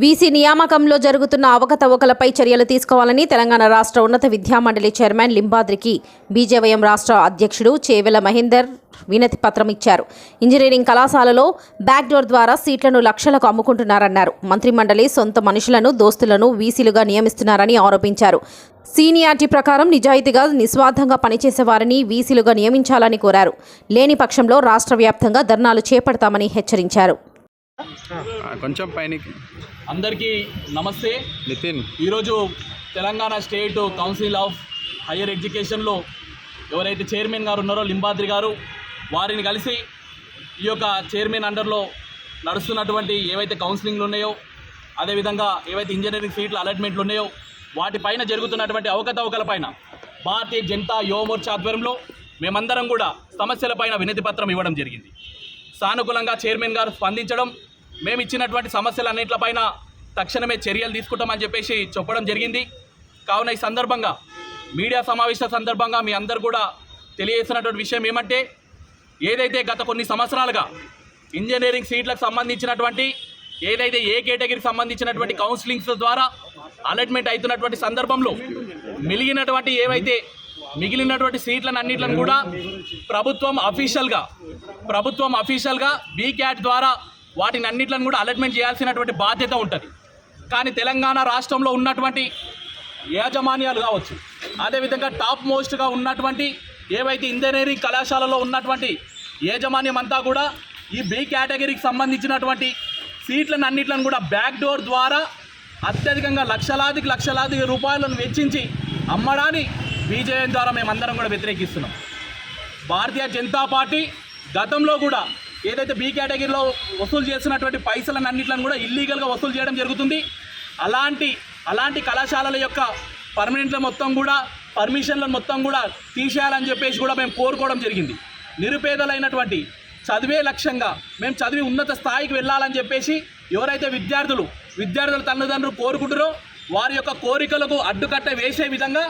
VC నియామకంలో జరుగుతున్న అవకతవకలపై చర్యలు తీసుకోవాలని తెలంగాణ రాష్ట్ర ఉన్నత విద్యామండలి చైర్మన్ లింబాద్రికి బీజేవైఎం రాష్ట్ర అధ్యక్షుడు చేవెల మహేందర్ వినతి పత్రం ఇచ్చారు. ఇంజనీరింగ్ కళాశాలలో బ్యాక్డోర్ ద్వారా సీట్లను లక్షలకు అమ్ముకుంటున్నారన్నారు. మంత్రిమండలి సొంత మనుషులను దోస్తులను వీసీలుగా నియమిస్తున్నారని ఆరోపించారు. సీనియారిటీ ప్రకారం నిజాయితీగా నిస్వార్థంగా పనిచేసేవారిని వీసీలుగా నియమించాలని కోరారు. లేని పక్షంలో రాష్ట్ర వ్యాప్తంగా ధర్నాలు చేపడతామని హెచ్చరించారు. కొంచెం పైనకి. అందరికీ నమస్తే. నితిన్. ఈరోజు Telangana state council of higher ఎడ్యుకేషన్లో ఎవరైతే చైర్మన్ గారు ఉన్నారో లింబాద్రి గారు వారిని కలిసి ఈ యొక్క చైర్మన్ అండర్లో నడుస్తున్నటువంటి ఏవైతే కౌన్సిలింగ్లు ఉన్నాయో అదేవిధంగా ఏవైతే ఇంజనీరింగ్ సీట్ల అలాట్మెంట్లు ఉన్నాయో వాటిపైన జరుగుతున్నటువంటి అవకతవకలపైన భారతీయ జనతా యువమోర్చా ఆధ్వర్యంలో మేమందరం కూడా సమస్యలపైన వినతి పత్రం ఇవ్వడం జరిగింది. సానుకూలంగా చైర్మన్ గారు స్పందించడం మేము ఇచ్చినటువంటి సమస్యలన్నింటిపైన తక్షణమే చర్యలు తీసుకుంటామని చెప్పేసి చెప్పడం జరిగింది. కావున ఈ సందర్భంగా మీడియా సమావేశ సందర్భంగా మీ అందరు కూడా తెలియజేసినటువంటి విషయం ఏమంటే ఏదైతే గత కొన్ని సంవత్సరాలుగా ఇంజనీరింగ్ సీట్లకు సంబంధించినటువంటి ఏదైతే ఏ కేటగిరీకి సంబంధించినటువంటి కౌన్సిలింగ్స్ ద్వారా అలాట్మెంట్ అవుతున్నటువంటి సందర్భంలో మిగిలినటువంటి ఏవైతే మిగిలినటువంటి సీట్లను అన్నిట్లను కూడా ప్రభుత్వం అఫీషియల్గా ప్రభుత్వం అఫీషియల్గా బీ క్యాట్ ద్వారా వాటిని అన్నిట్లను కూడా అలాట్మెంట్ చేయాల్సినటువంటి బాధ్యత ఉంటుంది. కానీ తెలంగాణ రాష్ట్రంలో ఉన్నటువంటి యాజమాన్యాలు కావచ్చు అదేవిధంగా టాప్ మోస్ట్గా ఉన్నటువంటి ఏవైతే ఇంజనీరింగ్ కళాశాలలో ఉన్నటువంటి యాజమాన్యం అంతా కూడా ఈ బి కేటగిరీకి సంబంధించినటువంటి సీట్లను అన్నిట్లను కూడా బ్యాక్ డోర్ ద్వారా అత్యధికంగా లక్షలాదికి లక్షలాది రూపాయలను వెచ్చించి అమ్మడాన్ని బీజేపీ ద్వారా మేమందరం కూడా వ్యతిరేకిస్తున్నాం. భారతీయ జనతా పార్టీ గతంలో కూడా ఏదైతే బీ కేటగిరీలో వసూలు చేస్తున్నటువంటి పైసలను అన్నింటిని కూడా ఇల్లీగల్గా వసూలు చేయడం జరుగుతుంది. అలాంటి అలాంటి కళాశాలల యొక్క పర్మనెంట్ల మొత్తం కూడా పర్మిషన్లను మొత్తం కూడా తీసేయాలని చెప్పేసి కూడా మేము కోరుకోవడం జరిగింది. నిరుపేదలైనటువంటి చదివే లక్ష్యంగా మేము చదివి ఉన్నత స్థాయికి వెళ్ళాలని చెప్పేసి ఎవరైతే విద్యార్థులు విద్యార్థుల తల్లిదండ్రులు కోరుకుంటారో వారి యొక్క కోరికలకు అడ్డుకట్ట వేసే విధంగా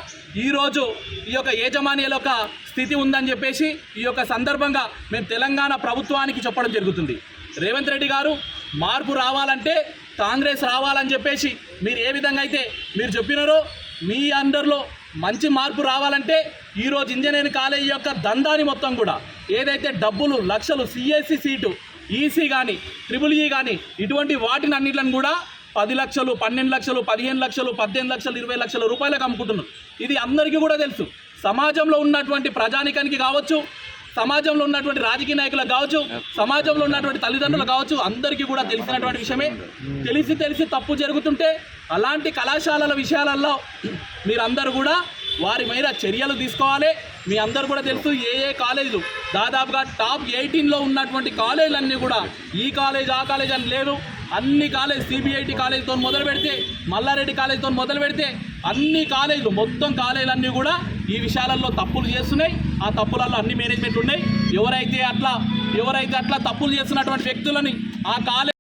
ఈరోజు ఈ యొక్క యాజమాన్యాల యొక్క స్థితి ఉందని చెప్పేసి ఈ యొక్క సందర్భంగా మేము తెలంగాణ ప్రభుత్వానికి చెప్పడం జరుగుతుంది. రేవంత్ రెడ్డి గారు మార్పు రావాలంటే కాంగ్రెస్ రావాలని చెప్పేసి మీరు ఏ విధంగా అయితే మీరు చెప్పినారో మీ అండర్లో మంచి మార్పు రావాలంటే ఈరోజు ఇంజనీరింగ్ కాలేజీ యొక్క దందాని మొత్తం కూడా ఏదైతే డబ్బులు లక్షలు సిఎస్సి సీటు ఈసీ కానీ ట్రిపుల్ ఈ కానీ ఇటువంటి వాటిని అన్నిటిని కూడా పది లక్షలు పన్నెండు లక్షలు పదిహేను లక్షలు పద్దెనిమిది లక్షలు ఇరవై లక్షల రూపాయలకు అమ్ముకుంటున్నారు. ఇది అందరికీ కూడా తెలుసు. సమాజంలో ఉన్నటువంటి ప్రజానికానికి కావచ్చు సమాజంలో ఉన్నటువంటి రాజకీయ నాయకులకు కావచ్చు సమాజంలో ఉన్నటువంటి తల్లిదండ్రులు కావచ్చు అందరికీ కూడా తెలిసినటువంటి విషయమే. తెలిసి తెలిసి తప్పు జరుగుతుంటే అలాంటి కళాశాలల విషయాలలో మీరందరూ కూడా వారి మీద చర్యలు తీసుకోవాలి. మీ అందరు కూడా తెలుసు ఏ ఏ కాలేజీలు దాదాపుగా టాప్ ఎయిటీన్లో ఉన్నటువంటి కాలేజీలన్నీ కూడా ఈ కాలేజ్ ఆ కాలేజ్ అని లేదు. అన్ని కాలేజ్ సిబిఐటి కాలేజీతో మొదలు పెడితే మల్లారెడ్డి కాలేజీతో మొదలు పెడితే అన్ని కాలేజీలు మొత్తం కాలేజీలన్నీ కూడా ఈ విషయాలలో తప్పులు చేస్తున్నాయి. ఆ తప్పులలో అన్ని మేనేజ్మెంట్ ఉన్నాయి. ఎవరైతే అట్లా ఎవరైతే అట్లా తప్పులు చేస్తున్నటువంటి వ్యక్తులని ఆ కాలేజ్